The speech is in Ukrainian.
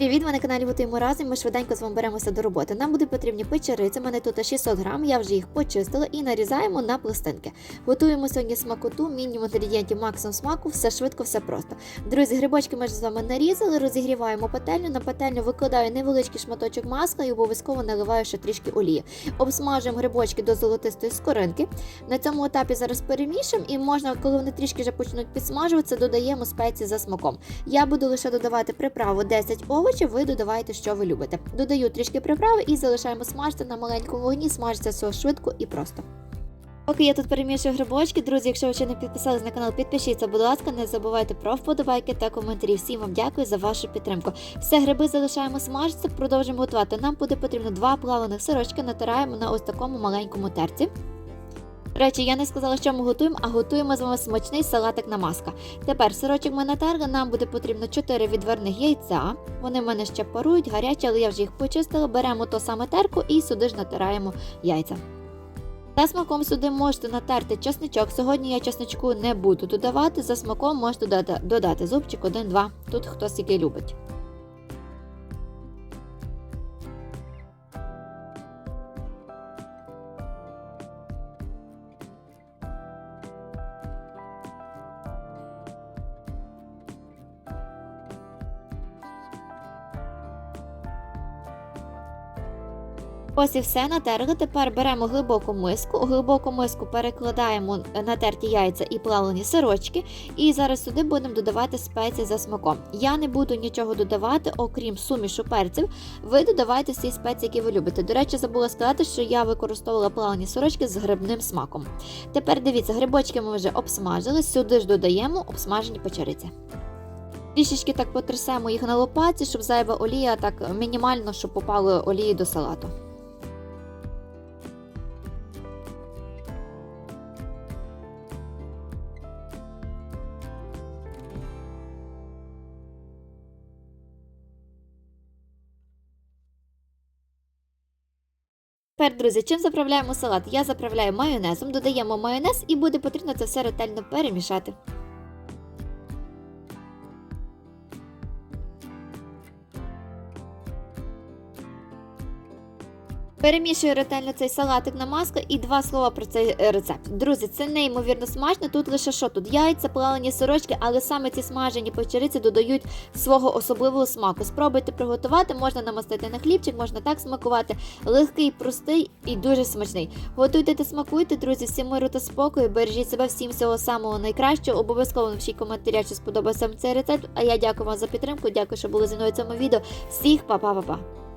Привіт, ви на каналі Готуємо разом. Ми швиденько з вами беремося до роботи. Нам буде потрібні печериці. У мене тут 600 грам. Я вже їх почистила і нарізаємо на пластинки. Готуємо сьогодні смакоту, мінімум інгредієнтів, максимум смаку, все швидко, все просто. Друзі, грибочки ми ж з вами нарізали, розігріваємо пательню. На пательню викладаю невеличкий шматочок масла і обов'язково наливаю ще трішки олії. Обсмажуємо грибочки до золотистої скоринки. На цьому етапі зараз перемішуємо і можна, коли вони трішки вже почнуть підсмажуватися, додаємо спеції за смаком. Я буду лише додавати приправу 10 овочів, ви додавайте, що ви любите. Додаю трішки приправи і залишаємо смажити на маленькому вогні, смажиться все швидко і просто. Поки я тут перемішую грибочки, друзі, якщо ви ще не підписались на канал, підпишіться, будь ласка, не забувайте про вподобайки та коментарі. Всім вам дякую за вашу підтримку. Все, гриби залишаємо смажитися, продовжуємо готувати. Нам буде потрібно два плавлених сирочки, натираємо на ось такому маленькому терці. До Речі, я не сказала, що ми готуємо, а готуємо з вами смачний салатик на маска. Тепер сирочок ми натерли, нам буде потрібно 4 відварних яйця. Вони в мене ще парують, гарячі, але я вже їх почистила. Беремо то саме терку і сюди ж натираємо яйця. За смаком сюди можете натерти чесничок. Сьогодні я чесничку не буду додавати. За смаком можете додати, зубчик 1-2. Тут хто скільки любить. Ось і все натерли. Тепер беремо глибоку миску. У глибоку миску перекладаємо натерті яйця і плавлені сирочки. І зараз сюди будемо додавати спеції за смаком. Я не буду нічого додавати, окрім сумішу перців. Ви додавайте всі спеції, які ви любите. До речі, забула сказати, що я використовувала плавлені сирочки з грибним смаком. Тепер дивіться, грибочки ми вже обсмажили. Сюди ж додаємо обсмажені печериці. Трішечки так потрясемо їх на лопаті, щоб зайва олія так мінімально, щоб попало олії до салату. Тепер, друзі, чим заправляємо салат? Я заправляю майонезом, додаємо майонез і буде потрібно це все ретельно перемішати. Перемішую ретельно цей салатик на маску і два слова про цей е, рецепт. Друзі, це неймовірно смачно. Тут лише що тут яйця, плавлені сирочки, але саме ці смажені печериці додають свого особливого смаку. Спробуйте приготувати, можна намастити на хлібчик, можна так смакувати. Легкий, простий і дуже смачний. Готуйте та смакуйте, друзі, всім миру та спокою. Бережіть себе всім всього самого найкращого. Обов'язково напишіть коментаря, чи сподобався вам цей рецепт. А я дякую вам за підтримку. Дякую, що були зі мною в цьому відео. Всіх па-па-па-па!